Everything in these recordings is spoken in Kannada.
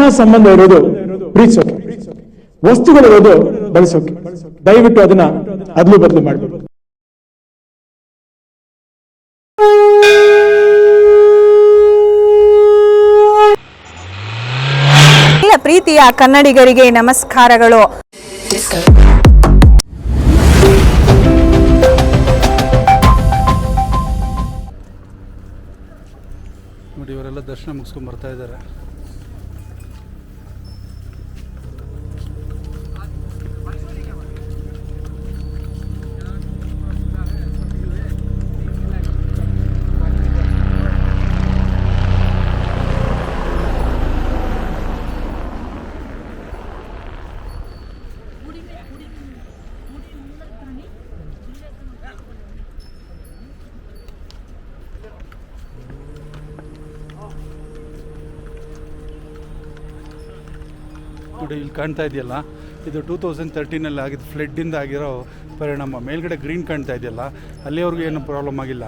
ಸ್ನೇಹ ಸಂಬಂಧ ಇರೋದು ಪ್ರೀತಿಸೋಕೆ. ವಸ್ತುಗಳಿರೋದು ಬಳಸೋಕೆ. ದಯವಿಟ್ಟು ಅದನ್ನ ಅದ್ಲು ಬದಲು ಮಾಡಬೇಕು. ಪ್ರೀತಿಯ ಕನ್ನಡಿಗರಿಗೆ ನಮಸ್ಕಾರಗಳು. ನೋಡಿ ಇವರೆಲ್ಲ ದರ್ಶನ ಮುಗಿಸ್ಕೊಂಡು ಬರ್ತಾ ಇದ್ದಾರೆ. ಇಲ್ಲಿ ಕಾಣ್ತಾ ಇದೆಯಲ್ಲ, ಇದು ಟೂ ತೌಸಂಡ್ ತರ್ಟೀನಲ್ಲಿ ಆಗಿದ್ದು ಫ್ಲಡ್ಡಿಂದ ಆಗಿರೋ ಪರಿಣಾಮ. ಮೇಲ್ಗಡೆ ಗ್ರೀನ್ ಕಾಣ್ತಾ ಇದೆಯಲ್ಲ, ಅಲ್ಲಿವರೆಗೂ ಏನು ಪ್ರಾಬ್ಲಮ್ ಆಗಿಲ್ಲ.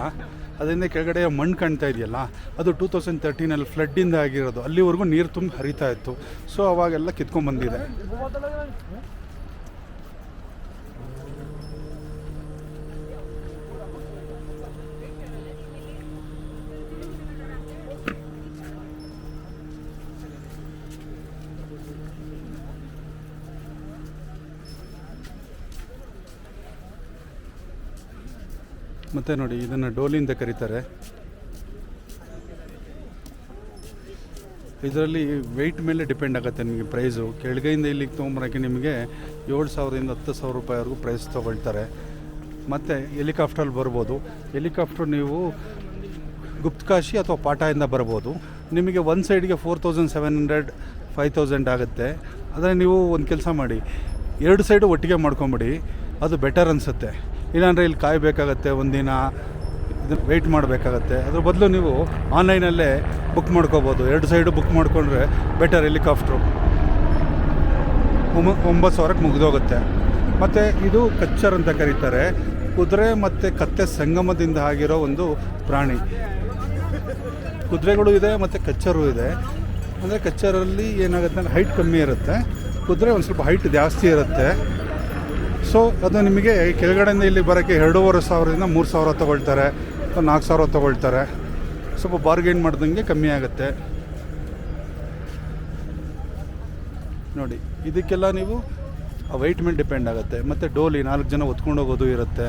ಅದರಿಂದ ಕೆಳಗಡೆ ಮಣ್ಣು ಕಾಣ್ತಾ ಇದೆಯಲ್ಲ, ಅದು ಟೂ ತೌಸಂಡ್ ತರ್ಟೀನಲ್ಲಿ ಫ್ಲಡ್ಡಿಂದ ಆಗಿರೋದು. ಅಲ್ಲಿವರೆಗೂ ನೀರು ತುಂಬ ಹರಿತಾ ಇತ್ತು. ಸೊ ಅವಾಗೆಲ್ಲ ಕಿತ್ಕೊಂಡ್ ಮತ್ತು ನೋಡಿ, ಇದನ್ನು ಡೋಲಿಂದ ಕರೀತಾರೆ. ಇದರಲ್ಲಿ ವೆಯ್ಟ್ ಮೇಲೆ ಡಿಪೆಂಡ್ ಆಗುತ್ತೆ ನಿಮಗೆ ಪ್ರೈಸು ಕೆಳಗೈಯಿಂದ ಇಲ್ಲಿಗೆ ತೊಗೊಂಬರೋಕ್ಕೆ ನಿಮಗೆ ಏಳು ಸಾವಿರದಿಂದ ಹತ್ತು ಸಾವಿರ ರೂಪಾಯಿವರೆಗೂ ಪ್ರೈಸ್ ತೊಗೊಳ್ತಾರೆ. ಮತ್ತು ಹೆಲಿಕಾಪ್ಟ್ರಲ್ಲಿ ಬರ್ಬೋದು. ಹೆಲಿಕಾಪ್ಟ್ರ್ ನೀವು ಗುಪ್ತಕಾಶಿ ಅಥವಾ ಪಾಟಾಯಿಂದ ಬರ್ಬೋದು. ನಿಮಗೆ ಒಂದು ಸೈಡ್ಗೆ four thousand seven hundred five thousand ಆಗುತ್ತೆ. ಆದರೆ ನೀವು ಒಂದು ಕೆಲಸ ಮಾಡಿ, ಎರಡು ಸೈಡು ಒಟ್ಟಿಗೆ ಮಾಡ್ಕೊಂಬಿಡಿ, ಅದು ಬೆಟರ್ ಅನಿಸುತ್ತೆ. ಇಲ್ಲಾಂದರೆ ಇಲ್ಲಿ ಕಾಯಬೇಕಾಗತ್ತೆ, ಒಂದಿನ ಇದು ವೆಯ್ಟ್ ಮಾಡಬೇಕಾಗತ್ತೆ. ಅದ್ರ ಬದಲು ನೀವು ಆನ್ಲೈನಲ್ಲೇ ಬುಕ್ ಮಾಡ್ಕೋಬೋದು. ಎರಡು ಸೈಡು ಬುಕ್ ಮಾಡಿಕೊಂಡ್ರೆ ಬೆಟರ್ ಹೆಲಿಕಾಪ್ಟ್ರು ಒಂಬ, ಒಂಬತ್ತು ಸಾವಿರಕ್ಕೆ ಮುಗಿದೋಗುತ್ತೆ. ಮತ್ತು ಇದು ಕಚ್ಚರ್ ಅಂತ ಕರೀತಾರೆ. ಕುದುರೆ ಮತ್ತು ಕತ್ತೆ ಸಂಗಮದಿಂದ ಆಗಿರೋ ಒಂದು ಪ್ರಾಣಿ. ಕುದುರೆಗಳು ಇದೆ ಮತ್ತು ಕಚ್ಚರು ಇದೆ. ಅಂದರೆ ಕಚ್ಚರಲ್ಲಿ ಏನಾಗುತ್ತೆ ಅಂದರೆ ಹೈಟ್ ಕಮ್ಮಿ ಇರುತ್ತೆ. ಕುದುರೆ ಒಂದು ಸ್ವಲ್ಪ ಹೈಟ್ ಜಾಸ್ತಿ ಇರುತ್ತೆ. ಸೊ, ಅದು ನಿಮಗೆ ಕೆಳಗಡೆಯಿಂದ ಇಲ್ಲಿ ಬರೋಕ್ಕೆ ಎರಡೂವರೆ ಸಾವಿರದಿಂದ ಮೂರು ಸಾವಿರ ತೊಗೊಳ್ತಾರೆ, ಅಥವಾ ನಾಲ್ಕು ಸಾವಿರ ತೊಗೊಳ್ತಾರೆ. ಸ್ವಲ್ಪ ಬಾರ್ಗೇನ್ ಮಾಡ್ದಂಗೆ ಕಮ್ಮಿ ಆಗುತ್ತೆ. ನೋಡಿ, ಇದಕ್ಕೆಲ್ಲ ನೀವು, ಆ ವೆಯ್ಟ್ ಮೇಲೆ ಡಿಪೆಂಡ್ ಆಗುತ್ತೆ. ಮತ್ತು ಡೋಲಿ ನಾಲ್ಕು ಜನ ಹೊತ್ಕೊಂಡು ಹೋಗೋದು ಇರುತ್ತೆ.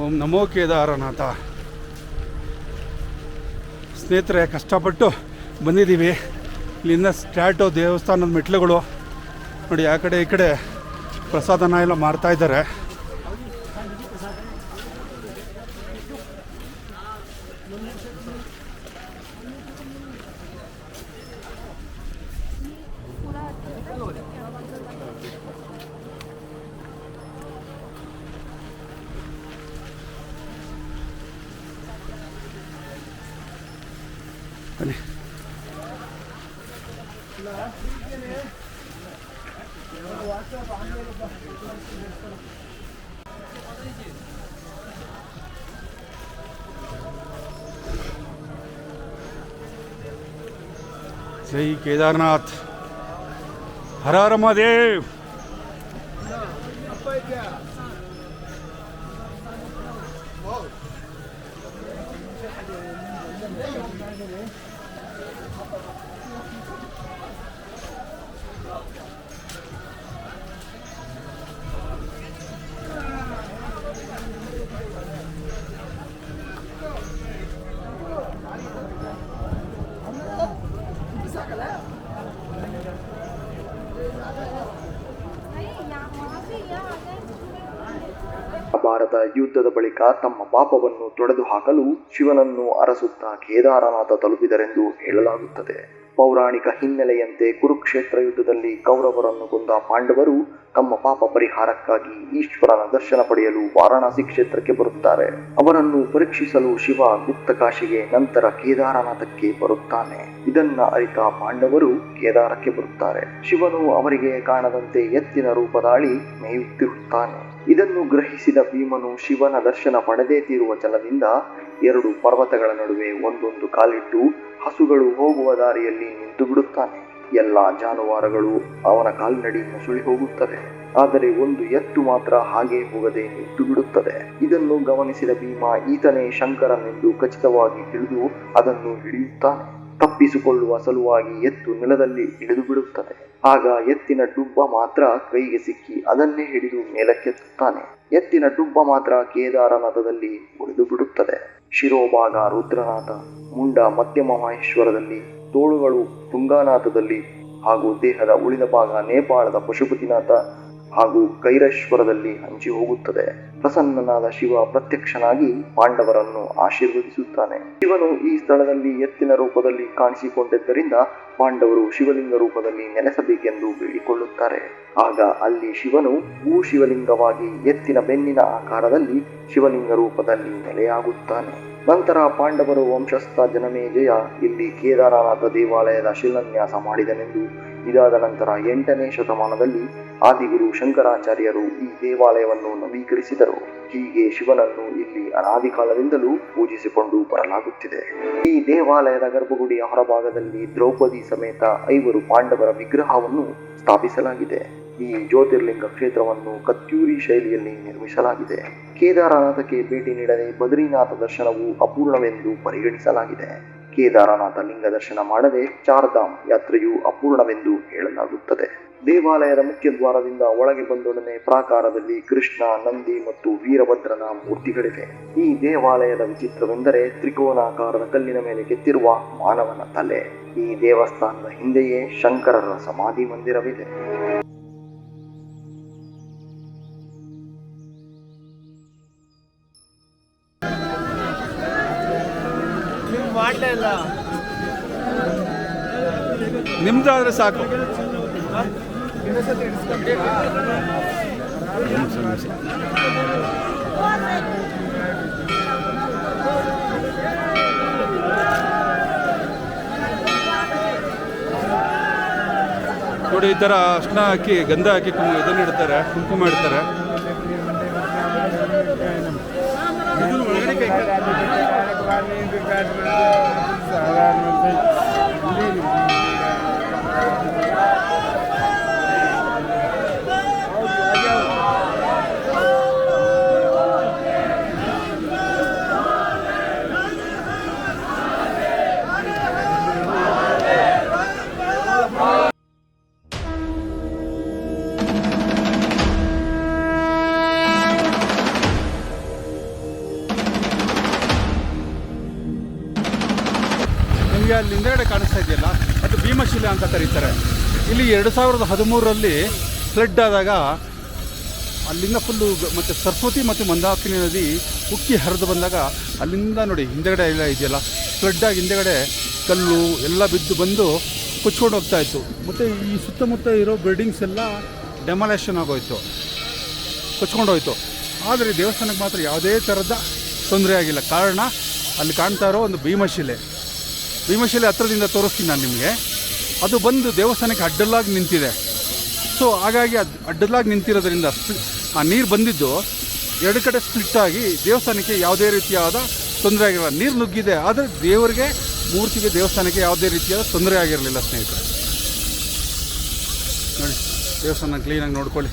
ಓಂ ನಮೋ ಕೇದಾರನಾಥ. ಸ್ನೇಹಿತರೆ, ಕಷ್ಟಪಟ್ಟು ಬಂದಿದ್ದೀವಿ. ಇಲ್ಲಿಂದ ಸ್ಟ್ಯಾಟು, ದೇವಸ್ಥಾನದ ಮೆಟ್ಲುಗಳು ನೋಡಿ, ಆ ಕಡೆ ಈ ಕಡೆ ಪ್ರಸಾದನ ಎಲ್ಲ ಮಾರ್ತಾ ಜೈ ಕೇದಾರ್ನಾಥ್ ಹರ ಹರ ಮಹಾದೇವ್ ಯುದ್ಧದ ಬಳಿಕ ತಮ್ಮ ಪಾಪವನ್ನು ತೊಡೆದು ಹಾಕಲು ಶಿವನನ್ನು ಅರಸುತ್ತಾ ಕೇದಾರನಾಥ ತಲುಪಿದರೆಂದು ಹೇಳಲಾಗುತ್ತದೆ. ಪೌರಾಣಿಕ ಹಿನ್ನೆಲೆಯಂತೆ ಕುರುಕ್ಷೇತ್ರ ಯುದ್ಧದಲ್ಲಿ ಕೌರವರನ್ನು ಕೊಂದ ಪಾಂಡವರು ತಮ್ಮ ಪಾಪ ಪರಿಹಾರಕ್ಕಾಗಿ ಈಶ್ವರನ ದರ್ಶನ ಪಡೆಯಲು ವಾರಾಣಸಿ ಕ್ಷೇತ್ರಕ್ಕೆ ಬರುತ್ತಾರೆ. ಅವರನ್ನು ಪರೀಕ್ಷಿಸಲು ಶಿವ ಗುಪ್ತಕಾಶಿಗೆ ನಂತರ ಕೇದಾರನಾಥಕ್ಕೆ ಬರುತ್ತಾನೆ. ಇದನ್ನ ಅರಿತ ಪಾಂಡವರು ಕೇದಾರಕ್ಕೆ ಬರುತ್ತಾರೆ. ಶಿವನು ಅವರಿಗೆ ಕಾಣದಂತೆ ಎತ್ತಿನ ರೂಪದಾಳಿ ಮೇಯುತ್ತಿರುತ್ತಾನೆ. ಇದನ್ನು ಗ್ರಹಿಸಿದ ಭೀಮನು ಶಿವನ ದರ್ಶನ ಪಡೆದೇ ತೀರುವ ಜಲದಿಂದ ಎರಡು ಪರ್ವತಗಳ ನಡುವೆ ಒಂದೊಂದು ಕಾಲಿಟ್ಟು ಹಸುಗಳು ಹೋಗುವ ದಾರಿಯಲ್ಲಿ ನಿಂತು ಬಿಡುತ್ತಾನೆ. ಎಲ್ಲ ಜಾನುವಾರುಗಳು ಅವನ ಕಾಲ್ನಡಿ ಮುಸುಳಿ ಹೋಗುತ್ತವೆ. ಆದರೆ ಒಂದು ಎತ್ತು ಮಾತ್ರ ಹಾಗೆ ಹೋಗದೆ ನಿಂತು ಬಿಡುತ್ತದೆ. ಇದನ್ನು ಗಮನಿಸಿದ ಭೀಮ ಈತನೇ ಶಂಕರನೆಂದು ಖಚಿತವಾಗಿ ತಿಳಿದು ಅದನ್ನು ಹಿಡಿಯುತ್ತಾನೆ. ತಪ್ಪಿಸಿಕೊಳ್ಳುವ ಸಲುವಾಗಿ ಎತ್ತು ನೆಲದಲ್ಲಿ ಇಳಿದು ಬಿಡುತ್ತದೆ. ಆಗ ಎತ್ತಿನ ಡುಬ್ಬ ಮಾತ್ರ ಕೈಗೆ ಸಿಕ್ಕಿ ಅದನ್ನೇ ಹಿಡಿದು ಮೇಲಕ್ಕೆತ್ತುತ್ತಾನೆ. ಎತ್ತಿನ ಡುಬ್ಬ ಮಾತ್ರ ಕೇದಾರನಾಥದಲ್ಲಿ ಉಳಿದು ಬಿಡುತ್ತದೆ. ಶಿರೋಭಾಗ ರುದ್ರನಾಥ, ಮುಂಡ, ಮಧ್ಯಮ ಮಹೇಶ್ವರದಲ್ಲಿ, ತೋಳುಗಳು ತುಂಗಾನಾಥದಲ್ಲಿ ಹಾಗೂ ದೇಹದ ಉಳಿದ ಭಾಗ ನೇಪಾಳದ ಪಶುಪತಿನಾಥ ಹಾಗೂ ಕೈರೇಶ್ವರದಲ್ಲಿ ಹಂಚಿ ಹೋಗುತ್ತದೆ. ಪ್ರಸನ್ನನಾದ ಶಿವ ಪ್ರತ್ಯಕ್ಷನಾಗಿ ಪಾಂಡವರನ್ನು ಆಶೀರ್ವದಿಸುತ್ತಾನೆ. ಶಿವನು ಈ ಸ್ಥಳದಲ್ಲಿ ಎತ್ತಿನ ರೂಪದಲ್ಲಿ ಕಾಣಿಸಿಕೊಂಡಿದ್ದರಿಂದ ಪಾಂಡವರು ಶಿವಲಿಂಗ ರೂಪದಲ್ಲಿ ನೆಲೆಸಬೇಕೆಂದು ಬೇಡಿಕೊಳ್ಳುತ್ತಾರೆ. ಆಗ ಅಲ್ಲಿ ಶಿವನು ಭೂ ಶಿವಲಿಂಗವಾಗಿ ಎತ್ತಿನ ಬೆನ್ನಿನ ಆಕಾರದಲ್ಲಿ ಶಿವಲಿಂಗ ರೂಪದಲ್ಲಿ ನೆಲೆಯಾಗುತ್ತಾನೆ. ನಂತರ ಪಾಂಡವರ ವಂಶಸ್ಥ ಜನಮೇಜಯ ಇಲ್ಲಿ ಕೇದಾರನಾಥ ದೇವಾಲಯದ ಶಿಲಾನ್ಯಾಸ ಮಾಡಿದನೆಂದು. ಇದಾದ ನಂತರ ಎಂಟನೇ ಶತಮಾನದಲ್ಲಿ ಆದಿಗುರು ಶಂಕರಾಚಾರ್ಯರು ಈ ದೇವಾಲಯವನ್ನು ನವೀಕರಿಸಿದರು. ಹೀಗೆ ಶಿವನನ್ನು ಇಲ್ಲಿ ಅನಾದಿ ಕಾಲದಿಂದಲೂ ಪೂಜಿಸಿಕೊಂಡು ಬರಲಾಗುತ್ತಿದೆ. ಈ ದೇವಾಲಯದ ಗರ್ಭಗುಡಿಯ ಹೊರಭಾಗದಲ್ಲಿ ದ್ರೌಪದಿ ಸಮೇತ ಐವರು ಪಾಂಡವರ ವಿಗ್ರಹವನ್ನು ಸ್ಥಾಪಿಸಲಾಗಿದೆ. ಈ ಜ್ಯೋತಿರ್ಲಿಂಗ ಕ್ಷೇತ್ರವನ್ನು ಕತ್ತೂರಿ ಶೈಲಿಯಲ್ಲಿ ನಿರ್ಮಿಸಲಾಗಿದೆ. ಕೇದಾರನಾಥಕ್ಕೆ ಭೇಟಿ ನೀಡದೆ ಬದ್ರಿನಾಥ ದರ್ಶನವು ಅಪೂರ್ಣವೆಂದು ಪರಿಗಣಿಸಲಾಗಿದೆ. ಕೇದಾರನಾಥ ಲಿಂಗ ದರ್ಶನ ಮಾಡದೆ ಚಾರ್ಧಾಮ್ ಯಾತ್ರೆಯು ಅಪೂರ್ಣವೆಂದು ಹೇಳಲಾಗುತ್ತದೆ. ದೇವಾಲಯದ ಮುಖ್ಯ ದ್ವಾರದಿಂದ ಒಳಗೆ ಬಂದೊಡನೆ ಪ್ರಾಕಾರದಲ್ಲಿ ಕೃಷ್ಣ, ನಂದಿ ಮತ್ತು ವೀರಭದ್ರನ ಮೂರ್ತಿಗಳಿವೆ. ಈ ದೇವಾಲಯದ ವಿಚಿತ್ರವೆಂದರೆ ತ್ರಿಕೋನಾಕಾರದ ಕಲ್ಲಿನ ಮೇಲೆ ಕೆತ್ತಿರುವ ಮಾನವನ ತಲೆ. ಈ ದೇವಸ್ಥಾನದ ಹಿಂದೆಯೇ ಶಂಕರರ ಸಮಾಧಿ ಮಂದಿರವಿದೆ. ನಿಮ್ದಾದ್ರೆ ಸಾಕು. ನೋಡಿ ಈ ಥರ ಅಷ್ಟ ಹಾಕಿ ಗಂಧ ಹಾಕಿ ಕುಂಕುಮ ಇದನ್ನು ಇಡ್ತಾರೆ ಕುಂಕುಮ ಇಡ್ತಾರೆ. ನಿಮಗೆ ಎರಡು ಸಾವಿರದ ಹದಿಮೂರರಲ್ಲಿ ಫ್ಲಡ್ ಆದಾಗ ಅಲ್ಲಿಂದ ಫುಲ್ಲು ಮತ್ತು ಸರಸ್ವತಿ ಮತ್ತು ಮಂದಾಕಿನಿ ನದಿ ಉಕ್ಕಿ ಹರಿದು ಬಂದಾಗ ಅಲ್ಲಿಂದ ನೋಡಿ, ಹಿಂದೆಗಡೆ ಎಲ್ಲ ಇದೆಯಲ್ಲ ಫ್ಲಡ್ ಆಗಿ ಹಿಂದೆಗಡೆ ಕಲ್ಲು ಎಲ್ಲ ಬಿದ್ದು ಬಂದು ಕೊಚ್ಕೊಂಡು ಹೋಗ್ತಾ ಇತ್ತು. ಮತ್ತು ಈ ಸುತ್ತಮುತ್ತ ಇರೋ ಬಿಲ್ಡಿಂಗ್ಸ್ ಎಲ್ಲ ಡೆಮಾಲೇಷನ್ ಆಗೋಯ್ತು, ಕೊಚ್ಕೊಂಡು ಹೋಯ್ತು. ಆದರೆ ದೇವಸ್ಥಾನಕ್ಕೆ ಮಾತ್ರ ಯಾವುದೇ ಥರದ ತೊಂದರೆ ಆಗಿಲ್ಲ. ಕಾರಣ, ಅಲ್ಲಿ ಕಾಣ್ತಾ ಇರೋ ಒಂದು ಭೀಮಶಿಲೆ. ಭೀಮಶಿಲೆ ಹತ್ರದಿಂದ ತೋರಿಸ್ತೀನಿ ನಾನು ನಿಮಗೆ. ಅದು ಬಂದು ದೇವಸ್ಥಾನಕ್ಕೆ ಅಡ್ಡಲಾಗಿ ನಿಂತಿದೆ. ಸೊ ಹಾಗಾಗಿ ಅದು ಅಡ್ಡಲಾಗಿ ನಿಂತಿರೋದ್ರಿಂದ ಆ ನೀರು ಬಂದಿದ್ದು ಎರಡು ಕಡೆ ಸ್ಪ್ಲಿಟ್ ಆಗಿ ದೇವಸ್ಥಾನಕ್ಕೆ ಯಾವುದೇ ರೀತಿಯಾದ ತೊಂದರೆ ಆಗಿರಲ್ಲ. ನೀರು ನುಗ್ಗಿದೆ, ಆದರೆ ದೇವರಿಗೆ, ಮೂರ್ತಿಗೆ ದೇವಸ್ಥಾನಕ್ಕೆ ಯಾವುದೇ ರೀತಿಯಾದ ತೊಂದರೆ ಆಗಿರಲಿಲ್ಲ ಸ್ನೇಹಿತರೆ. ನೋಡಿ, ದೇವಸ್ಥಾನ ಕ್ಲೀನಾಗಿ ನೋಡ್ಕೊಳ್ಳಿ.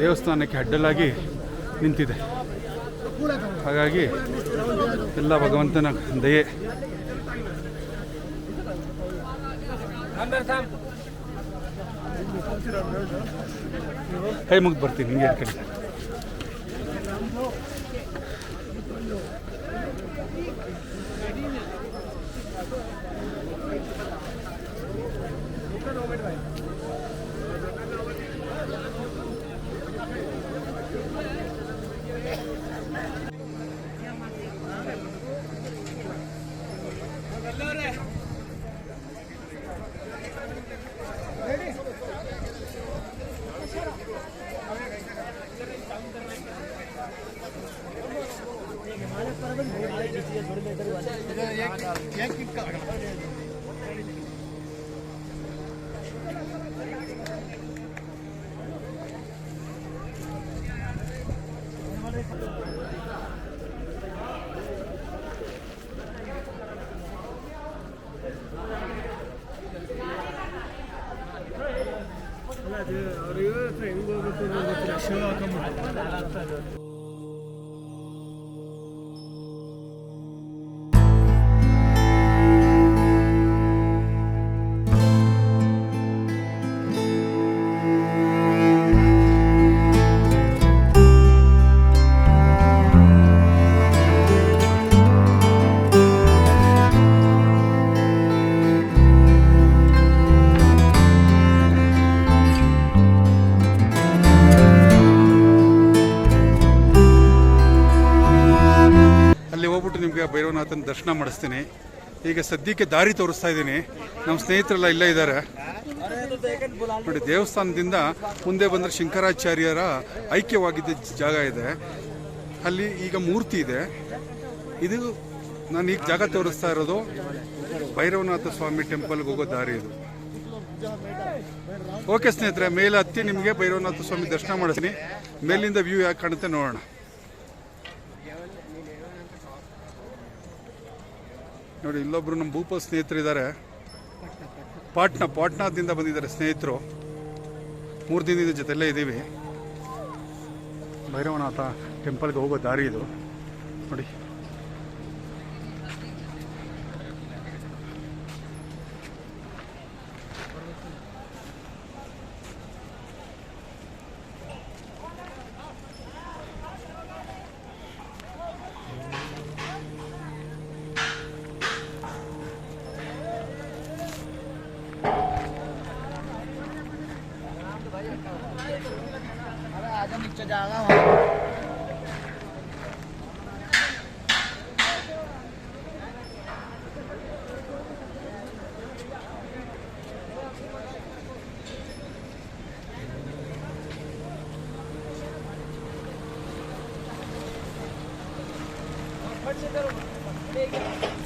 ದೇವಸ್ಥಾನಕ್ಕೆ ಅಡ್ಡಲಾಗಿ ನಿಂತಿದೆ. ಹಾಗಾಗಿ ಎಲ್ಲ ಭಗವಂತನ ದಯೆ. ಕೈ ಮುಗ್ದು ಬರ್ತೀನಿ ಹಿಂಗೆ ಕಡೆ ಅಲ್ಲಿ ಹೋಗ್ಬಿಟ್ಟು ನಿಮಗೆ ಭೈರವನಾಥನ ದರ್ಶನ ಮಾಡಿಸ್ತೀನಿ. ಈಗ ಸದ್ಯಕ್ಕೆ ದಾರಿ ತೋರಿಸ್ತಾ ಇದ್ದೀನಿ. ನಮ್ಮ ಸ್ನೇಹಿತರೆಲ್ಲ ಇಲ್ಲೇ ಇದ್ದಾರೆ. ನೋಡಿ, ದೇವಸ್ಥಾನದಿಂದ ಮುಂದೆ ಬಂದರೆ ಶಂಕರಾಚಾರ್ಯರ ಐಕ್ಯವಾಗಿದ್ದ ಜಾಗ ಇದೆ. ಅಲ್ಲಿ ಈಗ ಮೂರ್ತಿ ಇದೆ. ಇದು ನಾನು ಈಗ ಜಾಗ ತೋರಿಸ್ತಾ ಇರೋದು ಭೈರವನಾಥ ಸ್ವಾಮಿ ಟೆಂಪಲ್ಗೆ ಹೋಗೋ ದಾರಿ ಇದು. ಓಕೆ ಸ್ನೇಹಿತರೆ ಮೇಲೆ ಹತ್ತಿ ನಿಮಗೆ ಭೈರವನಾಥ ಸ್ವಾಮಿ ದರ್ಶನ ಮಾಡಿಸ್ತೀನಿ. ಮೇಲಿಂದ ವ್ಯೂ ಯಾಕೆ ಕಾಣುತ್ತೆ ನೋಡೋಣ. ನೋಡಿ, ಇಲ್ಲೊಬ್ರು ನಮ್ಮ ಭೂಪ ಸ್ನೇಹಿತರಿದ್ದಾರೆ. ಪಾಟ್ನಾ, ಪಾಟ್ನಾದಿಂದ ಬಂದಿದ್ದಾರೆ ಸ್ನೇಹಿತರು. ಮೂರು ದಿನದಿಂದ ಜೊತೆಲ್ಲೇ ಇದ್ದೀವಿ. ಭೈರವನಾಥ ಟೆಂಪಲ್ಗೆ ಹೋಗೋ ದಾರಿ ಇದು. ನೋಡಿ 제대로 못했어.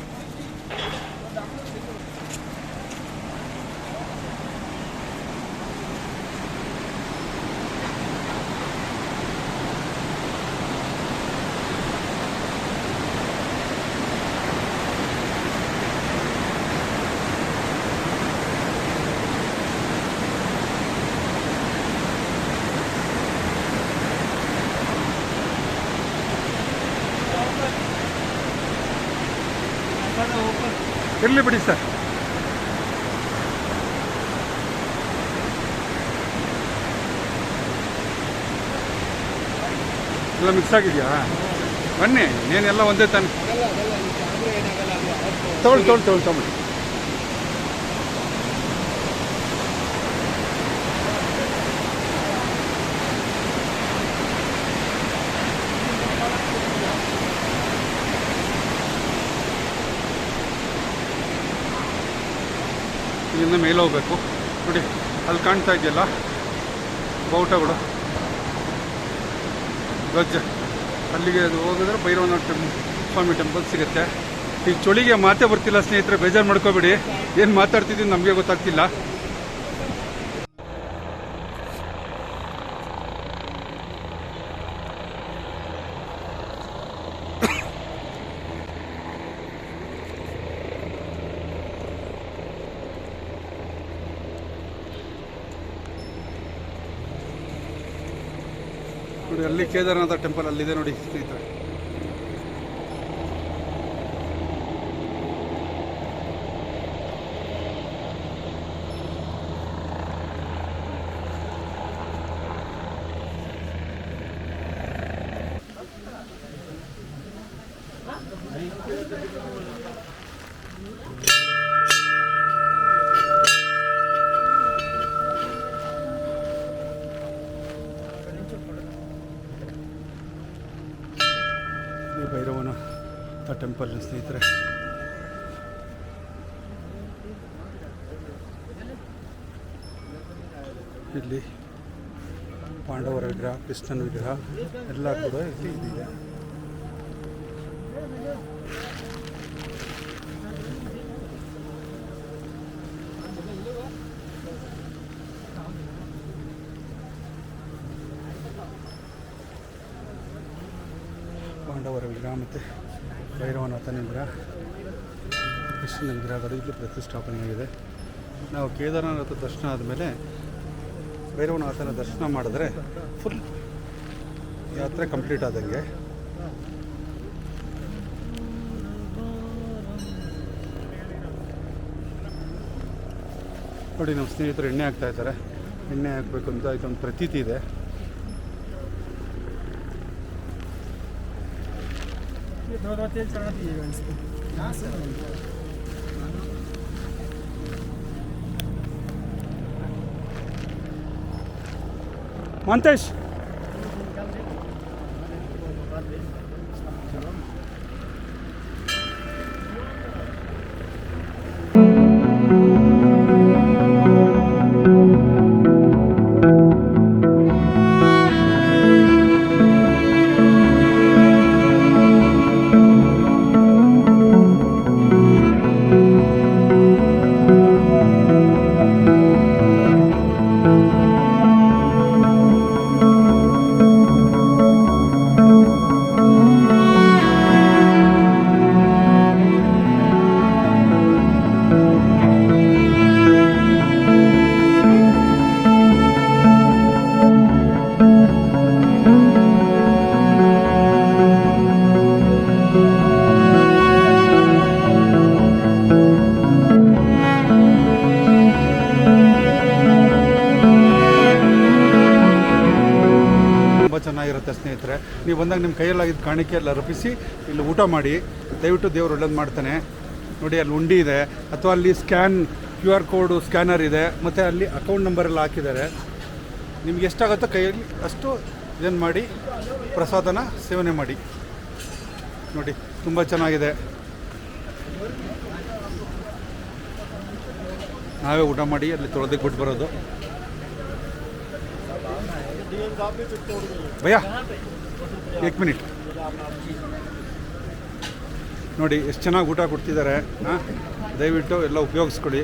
ಇರಲಿ ಬಿಡಿ ಸರ್. ಎಲ್ಲ ಮಿಕ್ಸ್ ಆಗಿದೆಯಾ? ಬನ್ನಿ ನೀನೆಲ್ಲ ಒಂದೇ ತಾನೆ. ತೋಳ್ ತೊಗೊಳ್ಳಿ ತೋಳ್ ತೊಗೊಳ್ಳಿ ಇಲ್ಲಿಂದ ಮೇಲೆ ಹೋಗ್ಬೇಕು. ನೋಡಿ, ಅಲ್ಲಿ ಕಾಣ್ತಾ ಇದೆಯಲ್ಲ? ಬೌಟಗಳು ಧ್ವಜ ಅಲ್ಲಿಗೆ ಅದು ಹೋಗಿದ್ರೆ ಭೈರವನಾಥ ಟೆಂಪ್ ಸ್ವಾಮಿ ಟೆಂಪಲ್ ಸಿಗುತ್ತೆ. ಈ ಚಳಿಗೆ ಮಾತೇ ಬರ್ತಿಲ್ಲ ಸ್ನೇಹಿತರೆ, ಬೇಜಾರು ಮಾಡ್ಕೋಬೇಡಿ. ಏನು ಮಾತಾಡ್ತಿದ್ದೀನಿ ನಮಗೆ ಗೊತ್ತಾಗ್ತಿಲ್ಲ ನೋಡಿ ಅಲ್ಲಿ ಕೇದಾರನಾಥ ಟೆಂಪಲ್ ಅಲ್ಲಿದೆ ನೋಡಿ ಸ್ನೇಹಿತರೆ. ಟೆಂಪಲ್ ಸ್ನೇಹಿತರೆ. ಇಲ್ಲಿ ಪಾಂಡವರ ವಿಗ್ರಹ ಕೃಷ್ಣನ ವಿಗ್ರಹ ಎಲ್ಲ ಕೂಡ ಇಲ್ಲಿ ಇದೆ. ಪಾಂಡವರ ವಿಗ್ರಹ ಮತ್ತು ಕೃಷ್ಣನ ವಿಗ್ರಹಗಳು ಇಲ್ಲಿ ಪ್ರತಿಷ್ಠಾಪನೆಯಾಗಿದೆ. ನಾವು ಕೇದಾರನಾಥ ದರ್ಶನ ಆದಮೇಲೆ ಭೈರವನಾಥನ ದರ್ಶನ ಮಾಡಿದ್ರೆ ಫುಲ್ ಯಾತ್ರೆ ಕಂಪ್ಲೀಟ್ ಆದಂಗೆ. ನೋಡಿ, ನಮ್ಮ ಸ್ನೇಹಿತರು ಎಣ್ಣೆ ಹಾಕ್ತಾ ಇದ್ದಾರೆ. ಎಣ್ಣೆ ಹಾಕಬೇಕು ಅಂತ ಇದೊಂದು ಪ್ರತೀತಿ ಇದೆ. ಮಂತೇಶ್ ತುಂಬ ಚೆನ್ನಾಗಿರುತ್ತೆ ಸ್ನೇಹಿತರೆ, ನೀವು ಬಂದಾಗ ನಿಮ್ಮ ಕೈಯಲ್ಲಾಗಿದ್ದ ಕಾಣಿಕೆ ಎಲ್ಲ ರಪಿಸಿ, ಇಲ್ಲಿ ಊಟ ಮಾಡಿ, ದಯವಿಟ್ಟು ದೇವರು ಒಳ್ಳೇದು ಮಾಡ್ತಾನೆ. ನೋಡಿ, ಅಲ್ಲಿ ಉಂಡಿ ಇದೆ, ಅಥವಾ ಅಲ್ಲಿ scan, Q R code scanner ಇದೆ, ಮತ್ತು ಅಲ್ಲಿ ಅಕೌಂಟ್ ನಂಬರ್ ಎಲ್ಲ ಹಾಕಿದ್ದಾರೆ. ನಿಮ್ಗೆ ಎಷ್ಟಾಗುತ್ತೋ ಕೈಯಲ್ಲಿ ಅಷ್ಟು ಇದನ್ನು ಮಾಡಿ, ಪ್ರಸಾದನ ಸೇವನೆ ಮಾಡಿ. ನೋಡಿ, ತುಂಬ ಚೆನ್ನಾಗಿದೆ. ನಾವೇ ಊಟ ಮಾಡಿ, ಅಲ್ಲಿ ತೊಳೆದಕ್ಕೆ ಬಿಟ್ಟು ಬರೋದು. ಭಯ್ಯ, ಏಕ್ ಮಿನಿಟ್. ನೋಡಿ, ಎಷ್ಟು ಚೆನ್ನಾಗಿ ಊಟ ಕೊಡ್ತಿದ್ದಾರೆ, ಹಾಂ? ದಯವಿಟ್ಟು ಎಲ್ಲ ಉಪಯೋಗಿಸ್ಕೊಳ್ಳಿ.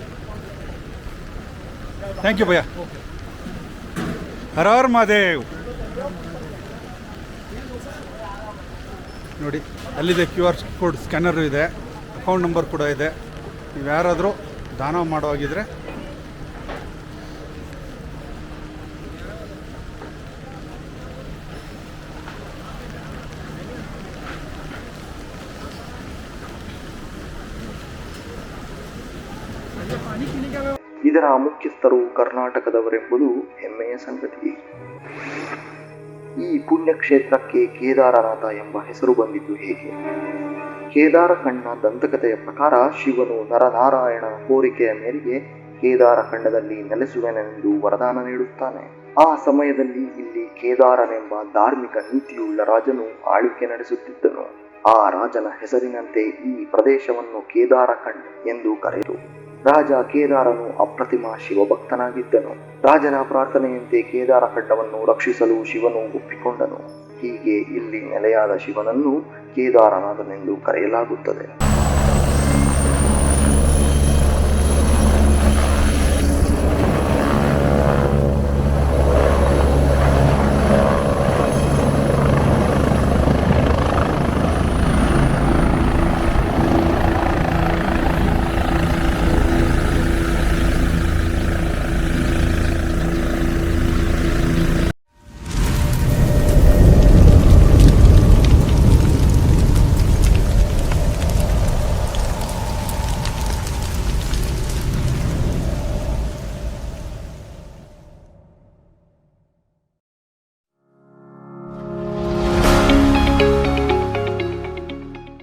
ಥ್ಯಾಂಕ್ ಯು ಭಯ ಹರ ಹರ ಮಹಾದೇವ್. ನೋಡಿ, ಅಲ್ಲಿದೆ ಕ್ಯೂ ಆರ್ ಕೋಡ್ ಸ್ಕ್ಯಾನರು ಇದೆ, ಅಕೌಂಟ್ ನಂಬರ್ ಕೂಡ ಇದೆ. ನೀವು ಯಾರಾದರೂ ದಾನ ಮಾಡೋವಾಗಿದ್ರೆ ಇದರ ಮುಖ್ಯಸ್ಥರು ಕರ್ನಾಟಕದವರೆಂಬುದು ಹೆಮ್ಮೆಯ ಸಂಗತಿ. ಈ ಪುಣ್ಯಕ್ಷೇತ್ರಕ್ಕೆ ಕೇದಾರನಾಥ ಎಂಬ ಹೆಸರು ಬಂದಿದ್ದು ಹೇಗೆ? ಕೇದಾರಖಂಡ ದಂತಕಥೆಯ ಪ್ರಕಾರ ಶಿವನು ನರನಾರಾಯಣನ ಕೋರಿಕೆಯ ಮೇರೆಗೆ ಕೇದಾರಖಂಡದಲ್ಲಿ ನೆಲೆಸುವೆನೆಂದು ವರದಾನ ನೀಡುತ್ತಾನೆ. ಆ ಸಮಯದಲ್ಲಿ ಇಲ್ಲಿ ಕೇದಾರನೆಂಬ ಧಾರ್ಮಿಕ ನೀತಿಯುಳ್ಳ ರಾಜನು ಆಳ್ವಿಕೆ ನಡೆಸುತ್ತಿದ್ದನು. ಆ ರಾಜನ ಹೆಸರಿನಂತೆ ಈ ಪ್ರದೇಶವನ್ನು ಕೇದಾರಖಂಡ್ ಎಂದು ಕರೆದರು ರಾಜ ಕೇದಾರನು ಅಪ್ರತಿಮ ಶಿವಭಕ್ತನಾಗಿದ್ದನು. ರಾಜನ ಪ್ರಾರ್ಥನೆಯಂತೆ ಕೇದಾರ ಖಂಡವನ್ನು ರಕ್ಷಿಸಲು ಶಿವನು ಒಪ್ಪಿಕೊಂಡನು. ಹೀಗೆ ಇಲ್ಲಿ ನೆಲೆಯಾದ ಶಿವನನ್ನು ಕೇದಾರನಾಥನೆಂದು ಕರೆಯಲಾಗುತ್ತದೆ.